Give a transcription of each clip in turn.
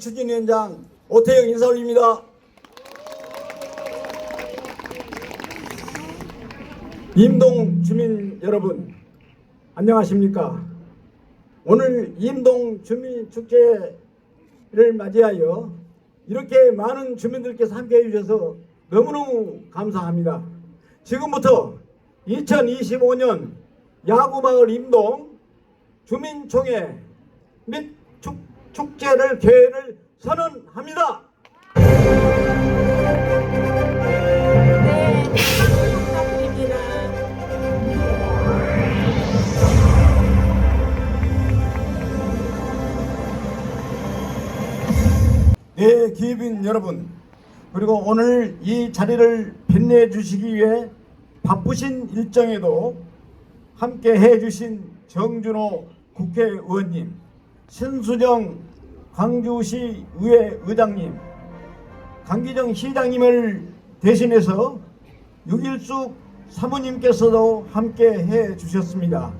추진위원장 오태영 인사 올립니다. 임동 주민 여러분 안녕하십니까? 오늘 임동 주민 축제를 맞이하여 이렇게 많은 주민들께서 함께해 주셔서 너무너무 감사합니다. 지금부터 2025년 야구마을 임동 주민총회 및 축, 축제를 개회를 선언합니다. 네, 기업인 여러분, 그리고 오늘 이 자리를 빛내 주시기 위해 바쁘신 일정에도 함께 해 주신 정준호 국회의원님, 신수정 광주시 의회 의장님, 강기정 시장님을 대신해서 유길숙 사모님께서도 함께 해 주셨습니다.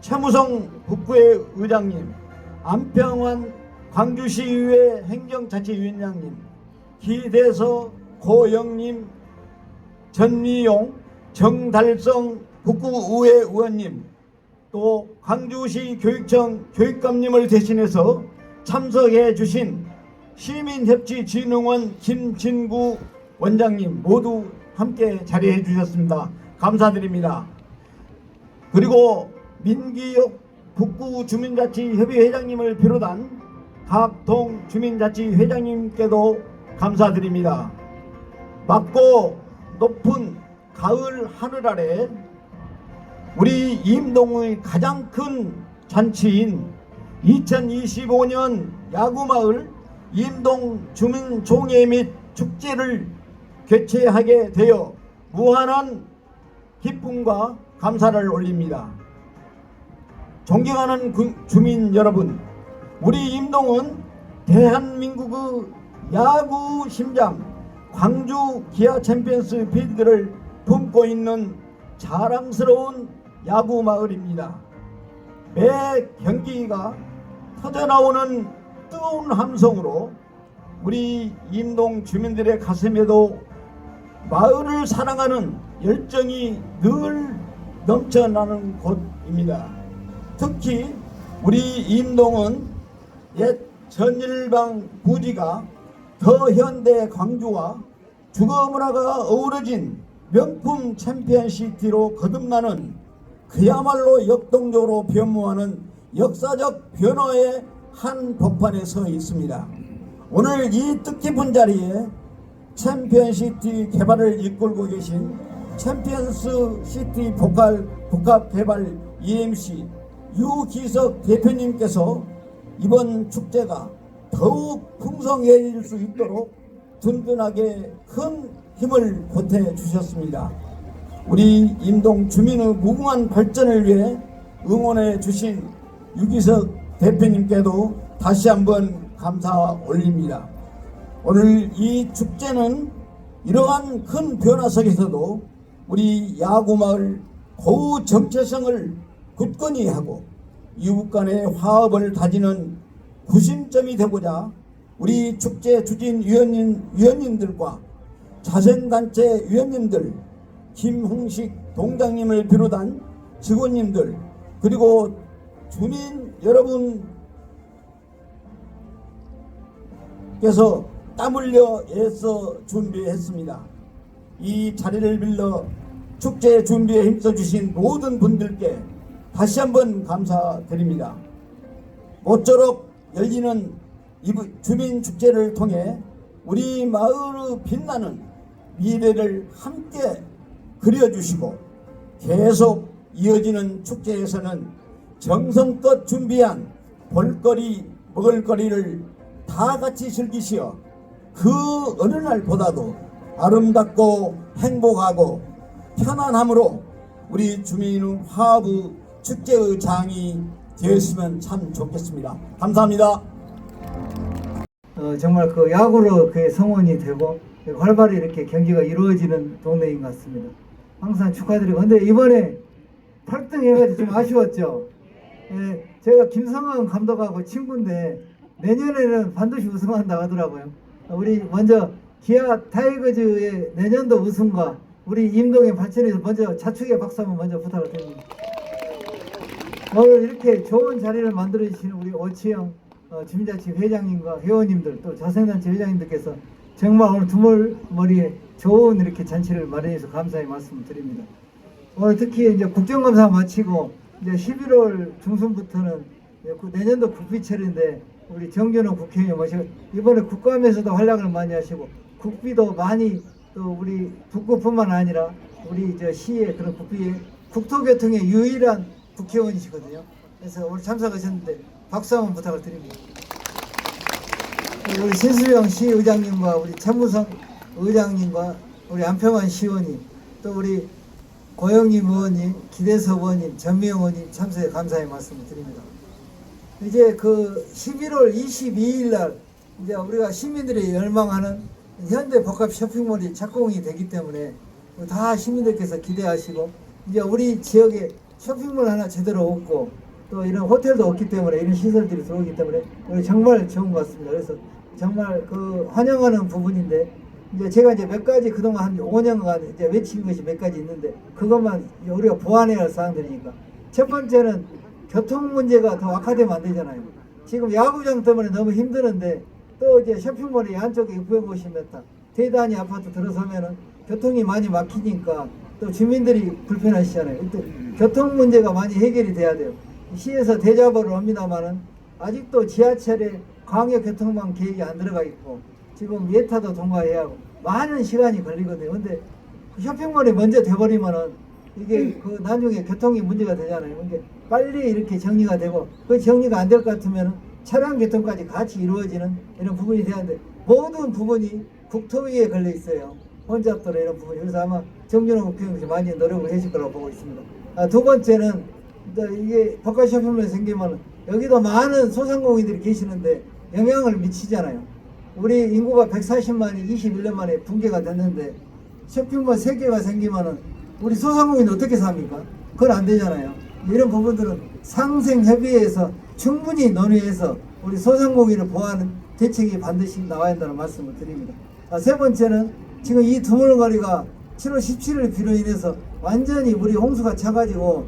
최무성 북구의 의장님, 안평환 광주시의회 행정자치위원장님, 기대서 고영님, 전미용, 정달성 북구의회 의원님, 또 광주시 교육청 교육감님을 대신해서 참석해 주신 시민협치진흥원 김진구 원장님 모두 함께 자리해 주셨습니다. 감사드립니다. 그리고 민기역 북구 주민자치협의 회장님을 비롯한 각동 주민자치 회장님께도 감사드립니다. 맑고 높은 가을 하늘 아래 우리 임동의 가장 큰 잔치인 2025년 야구마을 임동 주민총회 및 축제를 개최하게 되어 무한한 기쁨과 감사를 올립니다. 존경하는 구- 주민 여러분, 우리 임동은 대한민국의 야구 심장 광주 기아 챔피언스 필드를 품고 있는 자랑스러운 야구 마을입니다. 매 경기가 터져나오는 뜨거운 함성으로 우리 임동 주민들의 가슴에도 마을을 사랑하는 열정이 늘 넘쳐나는 곳입니다. 특히 우리 임동은 옛 전일방 부지가 더 현대 광주와 주거 문화가 어우러진 명품 챔피언 시티로 거듭나는 그야말로 역동적으로 변모하는 역사적 변화의 한 복판에 서 있습니다. 오늘 이 뜻깊은 자리에 챔피언 시티 개발을 이끌고 계신 챔피언스 시티 복합 개발 EMC 유기석 대표님께서 이번 축제가 더욱 풍성해질 수 있도록 든든하게 큰 힘을 보태 주셨습니다. 우리 임동 주민의 무궁한 발전을 위해 응원해 주신 유기석 대표님께도 다시 한번 감사 올립니다. 오늘 이 축제는 이러한 큰 변화 속에서도 우리 야구마을 고유 정체성을 굳건히 하고 이웃 간의 화합을 다지는 구심점이 되고자 우리 축제 추진 위원님, 위원님들과 자생단체 위원님들, 김홍식 동장님을 비롯한 직원님들, 그리고 주민 여러분 께서 땀 흘려 애써 준비했습니다. 이 자리를 빌려 축제 준비에 힘써 주신 모든 분들께 다시 한번 감사드립니다. 모쪼록 열리는 이 주민 축제를 통해 우리 마을의 빛나는 미래를 함께 그려주시고 계속 이어지는 축제에서는 정성껏 준비한 볼거리 먹을거리를 다 같이 즐기시어 그 어느 날보다도 아름답고 행복하고 편안함으로 우리 주민의 화합의 축제의 장이 되었으면 참 좋겠습니다. 감사합니다. 어, 정말 그 야구로 그 성원이 되고 활발히 이렇게 경기가 이루어지는 동네인 것 같습니다. 항상 축하드리고 근데 이번에 8등 해가지고 좀 아쉬웠죠. 예, 제가 김성환 감독하고 친구인데 내년에는 반드시 우승한다 하더라고요. 우리 먼저 기아 타이거즈의 내년도 우승과 우리 임동의 발전에서 먼저 자축의 박수 한번 먼저 부탁을 드립니다. 오늘 이렇게 좋은 자리를 만들어 주시는 우리 오치영 어, 주민자치 회장님과 회원님들 또 자생단체 회장님들께서 정말 오늘 두물머리에 좋은 이렇게 잔치를 마련해서 감사의 말씀을 드립니다. 오늘 특히 이제 국정감사 마치고 이제 11월 중순부터는 내년도 국비철인데 우리 정준호 국회의원 모시고 이번에 국감에서도 활약을 많이 하시고 국비도 많이 또 우리 북구뿐만 아니라 우리 저 시의 그런 국비에 국토교통의 유일한 국회의원이시거든요. 그래서 오늘 참석하셨는데 박수 한번 부탁을 드립니다. 우리 신수영 시 의장님과 우리 최무성 의장님과 우리 안평환 시의원님 또 우리 고영님 의원님, 기대석 의원님, 전미영 의원님 참석에 감사의 말씀을 드립니다. 이제 그 11월 22일 날 이제 우리가 시민들이 열망하는 현대 복합 쇼핑몰이 착공이 되기 때문에 다 시민들께서 기대하시고 이제 우리 지역에 쇼핑몰 하나 제대로 없고 또 이런 호텔도 없기 때문에 이런 시설들이 들어오기 때문에 정말 좋은 것 같습니다. 그래서 정말 그 환영하는 부분인데 이제 제가 이제 몇 가지 그동안 한 5년간 이제 외친 것이 몇 가지 있는데 그것만 우리가 보완해야 할 사항들이니까 첫 번째는 교통 문제가 더 악화되면 안 되잖아요. 지금 야구장 때문에 너무 힘드는데 또 이제 쇼핑몰이 안쪽에 650m 대단히 아파트 들어서면은 교통이 많이 막히니까 또 주민들이 불편하시잖아요. 이때 교통 문제가 많이 해결이 돼야 돼요. 시에서 대자보를 합니다만은 아직도 지하철에 광역 교통망 계획이 안 들어가 있고 지금 예타도 통과해야 하고 많은 시간이 걸리거든요. 근데 그 쇼핑몰이 먼저 돼버리면은 이게 그 나중에 교통이 문제가 되잖아요. 근데 빨리 이렇게 정리가 되고 그 정리가 안 될 것 같으면 차량 교통까지 같이 이루어지는 이런 부분이 돼야 하는데 모든 부분이 국토위에 걸려 있어요. 혼잡도로 이런 부분이 그래서 아마 정준호 국회의원이 많이 노력을 해줄 거라고 보고 있습니다. 아, 두 번째는 이게 복합 쇼핑몰이 생기면 여기도 많은 소상공인들이 계시는데 영향을 미치잖아요. 우리 인구가 140만이 21년 만에 붕괴가 됐는데 쇼핑몰 3개가 생기면은 우리 소상공인 어떻게 삽니까? 그건 안 되잖아요. 이런 부분들은 상생협의회에서 충분히 논의해서 우리 소상공인을 보호하는 대책이 반드시 나와야 한다는 말씀을 드립니다. 아, 세 번째는 지금 이 두물거리가 7월 17일 비로 인해서 완전히 물이 홍수가 차가지고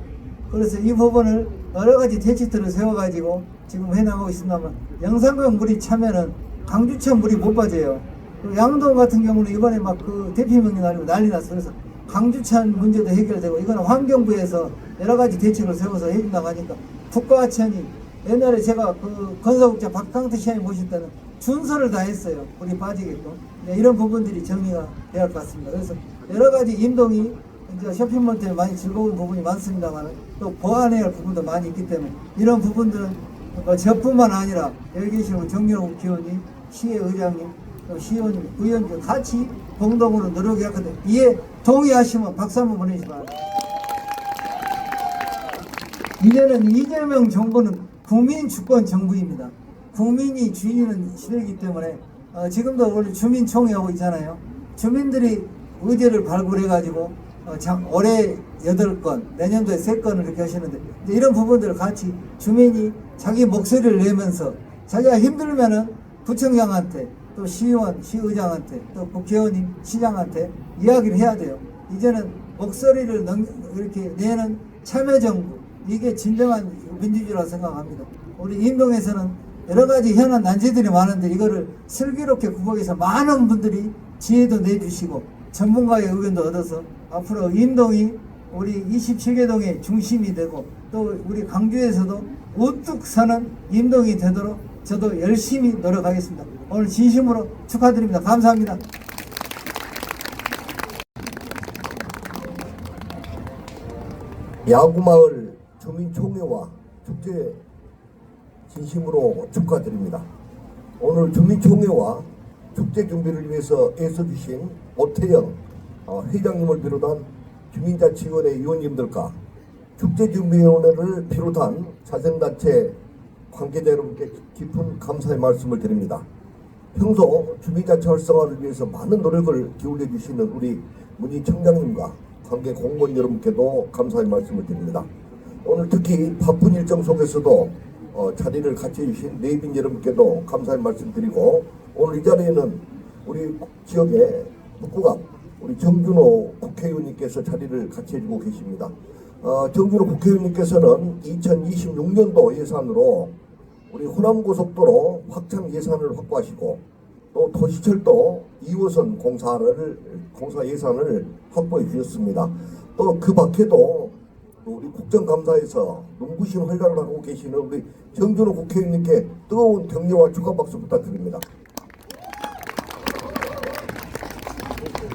그래서 이 부분을 여러 가지 대책들을 세워가지고 지금 해나가고 있습니다만 영산강 물이 차면은 강주천 물이 못 빠져요. 그리고 양동 같은 경우는 이번에 막 그 대피명이 날리고 난리 났어. 그래서 강주천 문제도 해결되고 이거는 환경부에서 여러 가지 대책을 세워서 해준다고 하니까 국가하천이 옛날에 제가 그 건설국장 박강태 시장이 모실 때는 준서를 다 했어요. 물이 빠지게끔. 네, 이런 부분들이 정리가 돼야 할 것 같습니다. 그래서 여러 가지 임동이 이제 쇼핑몰 때문에 많이 즐거운 부분이 많습니다만 또 보완해야 할 부분도 많이 있기 때문에 이런 부분들은 뭐 저뿐만 아니라 여기 계신 우리 정윤호 국회의원님, 시의 의장님, 또 시의원님, 의원님 같이 공동으로 노력해야 하거든요. 이에 동의하시면 박수 한번 보내주시 바랍니다. 이제는 이재명 정부는 국민 주권 정부입니다. 국민이 주인은 시대이기 때문에 어, 지금도 원래 주민총회하고 있잖아요. 주민들이 의제를 발굴해가지고 어, 장, 올해 8건, 내년도에 3건을 이렇게 하시는데 이런 부분들을 같이 주민이 자기 목소리를 내면서 자기가 힘들면은 구청장한테 또 시의원, 시의장한테 또 국회의원님, 시장한테 이야기를 해야 돼요. 이제는 목소리를 능- 이렇게 내는 참여정부 이게 진정한 민주주의라고 생각합니다. 우리 인동에서는 여러 가지 현안 난제들이 많은데 이거를 슬기롭게 극복해서 많은 분들이 지혜도 내주시고 전문가의 의견도 얻어서 앞으로 인동이 우리 27개 동의 중심이 되고 또 우리 강주에서도 우뚝 서는 인동이 되도록 저도 열심히 노력하겠습니다. 오늘 진심으로 축하드립니다. 감사합니다. 야구마을 주민총회와 축제 진심으로 축하드립니다. 오늘 주민총회와 축제 준비를 위해서 애써주신 오태영 어, 회장님을 비롯한 주민자치위원회 위원님들과 축제준비위원회를 비롯한 자생단체 관계자 여러분께 깊은 감사의 말씀을 드립니다. 평소 주민자치 활성화를 위해서 많은 노력을 기울여 주시는 우리 문희 청장님과 관계 공무원 여러분께도 감사의 말씀을 드립니다. 오늘 특히 바쁜 일정 속에서도 어, 자리를 해주신 내빈 여러분께도 감사의 말씀 드리고 오늘 이 자리에는 우리 지역의 북구갑 우리 정준호 국회의원님께서 자리를 같이 해주고 계십니다. 어, 정준호 국회의원님께서는 2026년도 예산으로 우리 호남고속도로 확장 예산을 확보하시고 또 도시철도 2호선 공사를 공사 예산을 확보해 주셨습니다. 또 그 밖에도 또 우리 국정감사에서 눈부신 활약을 하고 계시는 우리 정준호 국회의원님께 뜨거운 격려와 축하 박수 부탁드립니다.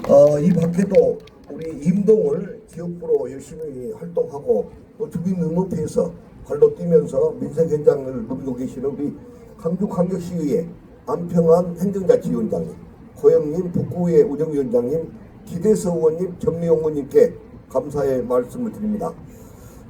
어, 이 밖에도 우리 임동을 지역구로 열심히 활동하고 또 주민능력회에서 발로 뛰면서 민생 현장을 누비고 계시는 우리 강주광역시의회 안평안 행정자치위원장님, 고영님 북구의회 운영위원장님, 기대서 의원님, 전미용 의원님께 감사의 말씀을 드립니다.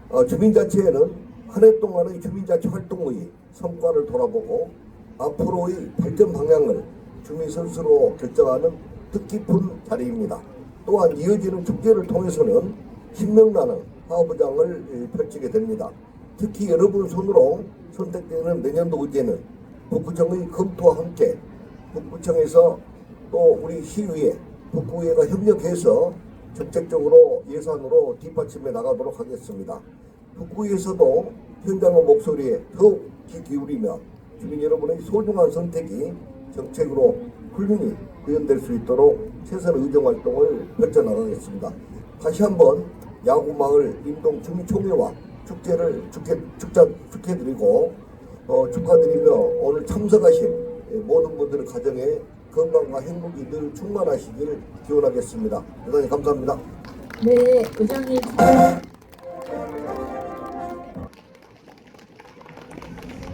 어, 주민자치회는 한 해 동안의 주민자치 활동의 성과를 돌아보고 앞으로의 발전 방향을 주민 스스로 결정하는 뜻깊은 자리입니다. 또한 이어지는 축제를 통해서는 신명나는 사업장을 예, 펼치게 됩니다. 특히 여러분 손으로 선택되는 내년도 의제는 북구청의 검토와 함께 북구청에서 또 우리 시의회, 북구의회가 협력해서 정책적으로 예산으로 뒷받침해 나가도록 하겠습니다. 북구에서도 현장의 목소리에 더욱 귀 기울이며 주민 여러분의 소중한 선택이 정책으로 훌륭히 구현될 수 있도록 최선의 의정 활동을 펼쳐나가겠습니다. 다시 한번 야구마을 임동 주민총회와 축제를 축해, 축자, 축해드리고 어, 축하드리며 오늘 참석하신 모든 분들의 가정에 건강과 행복이 늘 충만하시길 기원하겠습니다. 대단히 감사합니다. 네, 의장님.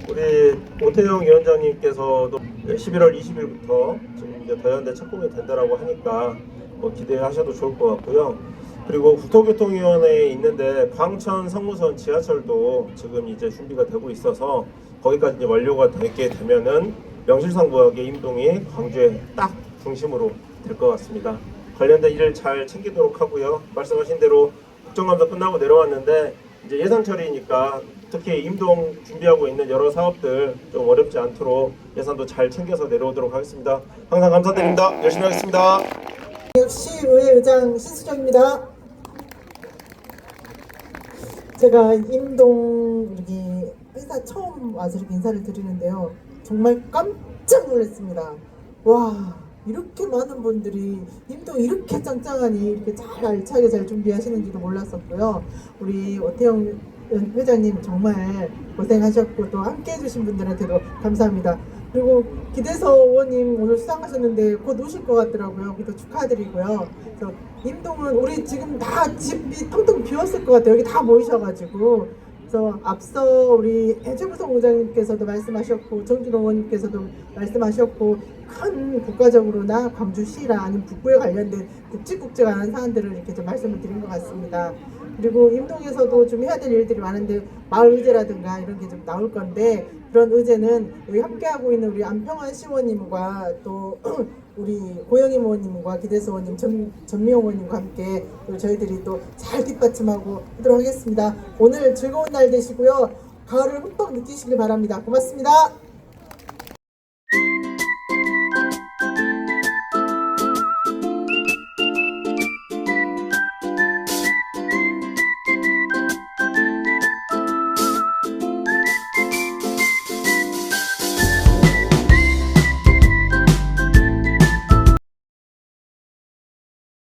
우리 오태영 위원장님께서도 11월 20일부터 지금 이제 더현대 착공이 된다라고 하니까 뭐 기대하셔도 좋을 것 같고요. 그리고 국토교통위원회에 있는데 광천 성무선 지하철도 지금 이제 준비가 되고 있어서 거기까지 이제 완료가 되게 되면은 명실상 부하게 임동이 광주의 딱 중심으로 될 것 같습니다. 관련된 일을 잘 챙기도록 하고요. 말씀하신 대로 국정감사 끝나고 내려왔는데 이제 예산 처리니까 특히 임동 준비하고 있는 여러 사업들 좀 어렵지 않도록 예산도 잘 챙겨서 내려오도록 하겠습니다. 항상 감사드립니다. 열심히 하겠습니다. 시의회 의장 신수정입니다. 제가 임동 여기 회사 처음 와서 이렇게 인사를 드리는데요. 정말 깜짝 놀랐습니다. 와 이렇게 많은 분들이 임동 이렇게 짱짱하니 이렇게 잘 알차게 잘 준비하시는지도 몰랐었고요. 우리 오태영 회장님 정말 고생하셨고 또 함께 해주신 분들한테도 감사합니다. 그리고 기대서 의원님 오늘 수상하셨는데 곧 오실 것 같더라고요. 그래서 축하드리고요. 그래서 임동은 우리 지금 다 집이 텅텅 비었을 것 같아요. 여기 다 모이셔가지고. 그래서 앞서 우리 최무성 의장님께서도 말씀하셨고 정준호 의원님께서도 말씀하셨고 큰 국가적으로나 광주시라 아니면 북부에 관련된 국직국제 관한 사안들을 이렇게 좀 말씀을 드린 것 같습니다. 그리고 임동에서도 좀 해야 될 일들이 많은데 마을 의제라든가 이런 게 좀 나올 건데 그런 의제는 여기 함께하고 있는 우리 안평환 시원님과 또 우리 고영임 의원님과 기대수 의원님, 전, 전미영 의원님과 함께 또 저희들이 또 잘 뒷받침하고 하도록 하겠습니다. 오늘 즐거운 날 되시고요. 가을을 흠뻑 느끼시길 바랍니다. 고맙습니다.